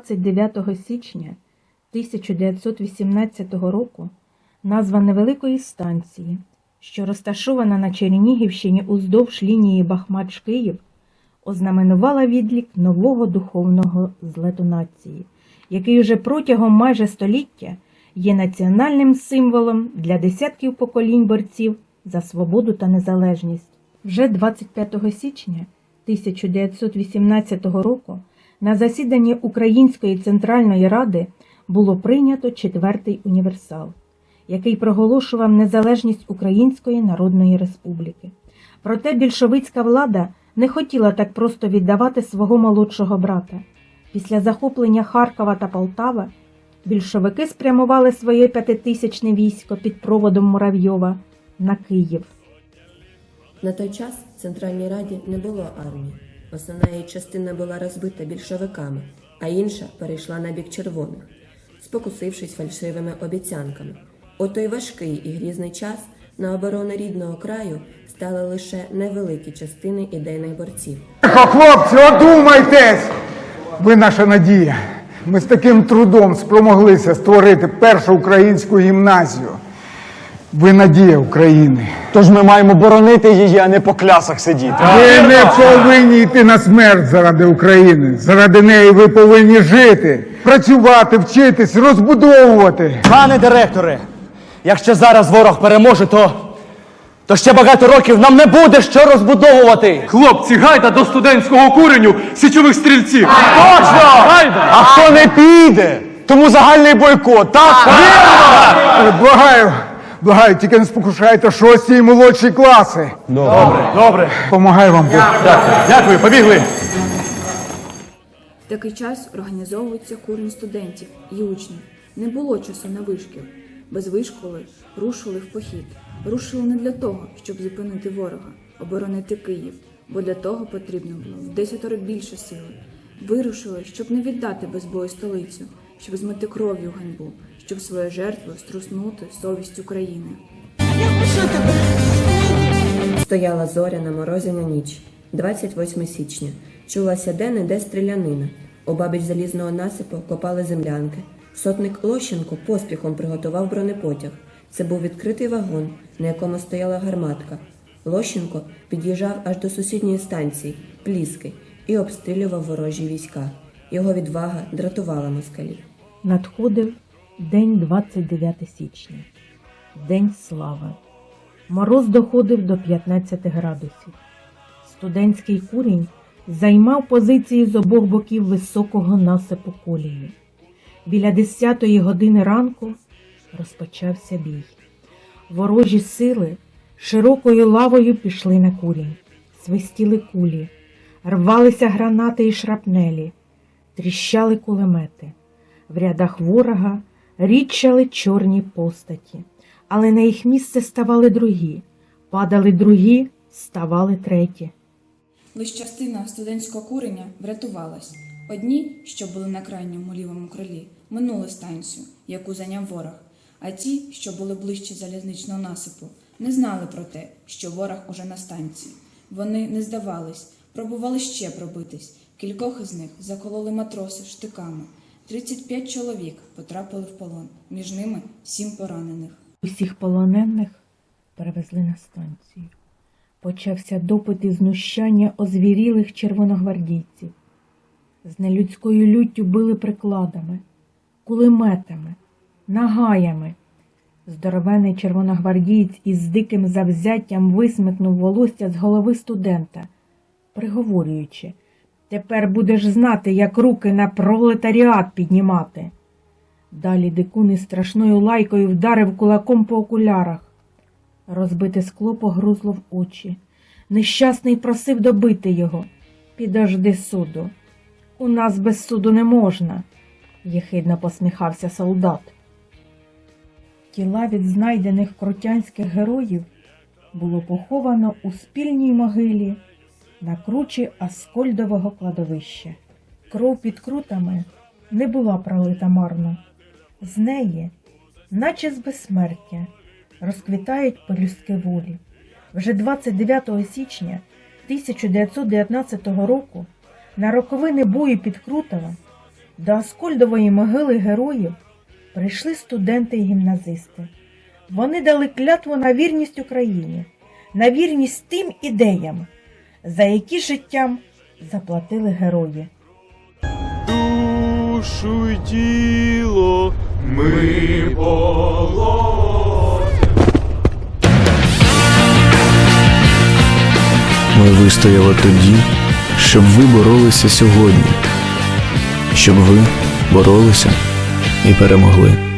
29 січня 1918 року назва невеликої станції, що розташована на Чернігівщині уздовж лінії Бахмач-Київ, ознаменувала відлік нового духовного злету нації, який уже протягом майже століття є національним символом для десятків поколінь борців за свободу та незалежність. Вже 25 січня 1918 року на засіданні Української Центральної Ради було прийнято четвертий універсал, який проголошував незалежність Української Народної Республіки. Проте більшовицька влада не хотіла так просто віддавати свого молодшого брата. Після захоплення Харкова та Полтава більшовики спрямували своє п'ятитисячне військо під проводом Муравйова на Київ. На той час в Центральній Раді не було армії. Основна її частина була розбита більшовиками, а інша перейшла на бік червоних, спокусившись фальшивими обіцянками. У той важкий і грізний час на оборону рідного краю стали лише невеликі частини ідейних борців. Хлопці, одумайтесь! Ви наша надія. Ми з таким трудом спромоглися створити першу українську гімназію. Ви надія України. Тож ми маємо боронити її, а не по клясах сидіти. Ви не повинні йти на смерть заради України. Заради неї ви повинні жити, працювати, вчитись, розбудовувати. Пане директоре, якщо зараз ворог переможе, то, то ще багато років нам не буде що розбудовувати. Хлопці, гайда до студентського куреню січових стрільців. Точно! Гайда! А хто не піде, тому загальний бойкот, так? Е, Благаю, благаю, тільки не спокушайте шості і молодші класи. Добре, добре. Помагай вам Бог. Дякую, побігли. В такий час організовується курень студентів і учнів. Не було часу на вишкіл. Без вишколи рушили в похід. Рушили не для того, щоб зупинити ворога, оборонити Київ, бо для того потрібно було в десятеро більше сили. Вирушили, щоб не віддати без бою столицю, щоб змити кров'ю ганьбу, щоб свою жертву струснути совість України. Стояла зоряна морозяна ніч, 28 січня. Чулася де-не-де стрілянина. Обабіч залізного насипу копали землянки. Сотник Лощенко поспіхом приготував бронепотяг. Це був відкритий вагон, на якому стояла гарматка. Лощенко під'їжджав аж до сусідньої станції Пліски і обстрілював ворожі війська. Його відвага дратувала москалів. Надходив день 29 січня, День слави. Мороз доходив до 15 градусів. Студентський курінь займав позиції з обох боків високого насипу колії. Біля 10 години ранку розпочався бій. Ворожі сили широкою лавою пішли на курінь, свистіли кулі, рвалися гранати і шрапнелі, тріщали кулемети. В рядах ворога рідчали чорні постаті, але на їх місце ставали другі, падали другі, ставали треті. Лише частина студентського куреня врятувалась. Одні, що були на крайньому лівому крилі, минули станцію, яку зайняв ворог, а ті, що були ближче залізничного насипу, не знали про те, що ворог уже на станції. Вони не здавались, пробували ще пробитись. Кількох із них закололи матроси штиками. 35 чоловік потрапили в полон, між ними сім поранених. Усіх полонених перевезли на станцію. Почався допит і знущання озвірілих червоногвардійців. З нелюдською люттю били прикладами, кулеметами, нагаями. Здоровений червоногвардієць із диким завзяттям висмикнув волосся з голови студента, приговорюючи Тепер будеш знати, як руки на пролетаріат піднімати. Далі дикун із страшною лайкою вдарив кулаком по окулярах. Розбите скло погрузло в очі. Нещасний просив добити його. Підожди суду. У нас без суду не можна, єхидно посміхався солдат. Тіла від знайдених крутянських героїв було поховано у спільній могилі на кручі Аскольдового кладовища. Кров під крутами не була пролита марно. З неї, наче з безсмертя, розквітають пелюстки волі. Вже 29 січня 1919 року на роковини бою під Крутовом До Аскольдової могили героїв прийшли студенти і гімназисти. Вони дали клятву на вірність Україні, на вірність тим ідеям, за які життям заплатили герої. душу й тіло ми Ми вистояли тоді, щоб ви боролися сьогодні, щоб ви боролися і перемогли.